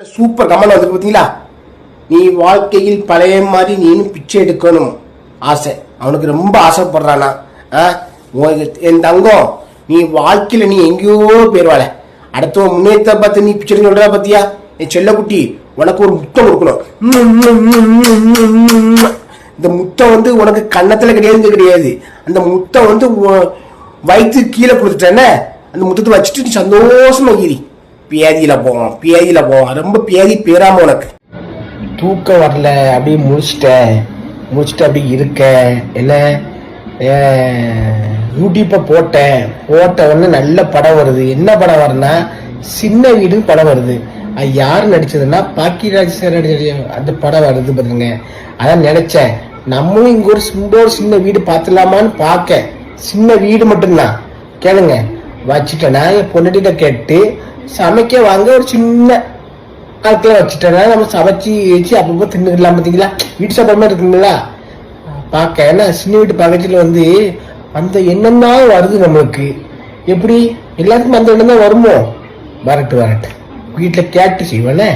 Super comment வந்து பார்த்தீங்களா? நீ வாழ்க்கையில் பழைய மாதிரி நீனும் பிச்சை எடுக்கணும். ஆசை. அவனுக்கு ரொம்ப ஆசைப்படுறானா? ஆ? என் தங்கம் நீ வாழ்க்கையில் நீ எங்கேயோ போயிடுவாள அடுத்த முன்னேற்ற பார்த்து நீ பிச்சை எடுக்க சொல்றா பார்த்தியா? என் செல்லக்குட்டி உனக்கு ஒரு முத்தம் கொடுக்கணும். இந்த முத்தம் வந்து உனக்கு கன்னத்தில் கிடையாது கிடையாது. அந்த முத்தம் வந்து வயிற்று கீழே கொடுத்துட்டேன்னு அந்த முத்தத்தை வச்சுட்டு நீ சந்தோஷமாக இரு பேதியில போவோம் பேதியில போவோம் ரொம்ப பேதி பேராம உனக்கு. தூக்கம் வரல அப்படியே முடிச்சிட்டேன் முடிச்சுட்டு அப்படியே இருக்க என்ன யூடியூப்பை போட்டேன். போட்ட உடனே நல்ல படம் வருது. என்ன படம் வருதுன்னா சின்ன வீடு படம் வருது. அது யார் நடிச்சதுன்னா பாக்கியராஜ் சார் நடிச்ச அந்த படம் வருது பாருங்க. அதான் நினைச்சேன். நம்மளும் இங்க ஒரு சின்ன ஒரு சின்ன வீடு பார்த்துலாமான்னு பார்க்க சின்ன வீடு மட்டும்தான். கேளுங்க. வச்சுட்டேன். நான் என் பொண்ணுகிட்ட கேட்டு சமைக்க வாங்க ஒரு சின்ன அதுக்குள்ள வச்சுட்டேன்னா நம்ம சமைச்சு வச்சு அப்பப்போ தின்னுக்கலாம் பார்த்தீங்களா? வீட்டு சாப்பாடு மாதிரி இருக்குங்களா? பார்க்க ஏன்னா சின்ன வீட்டு பக்கத்தில் வந்து அந்த எண்ணம் தான் வருது நம்மளுக்கு. எப்படி? எல்லாத்துக்கும் அந்த எண்ணம் தான் வருமோ? வரட்டு வரட்டு. வீட்டில் கேட்டு செய்வானே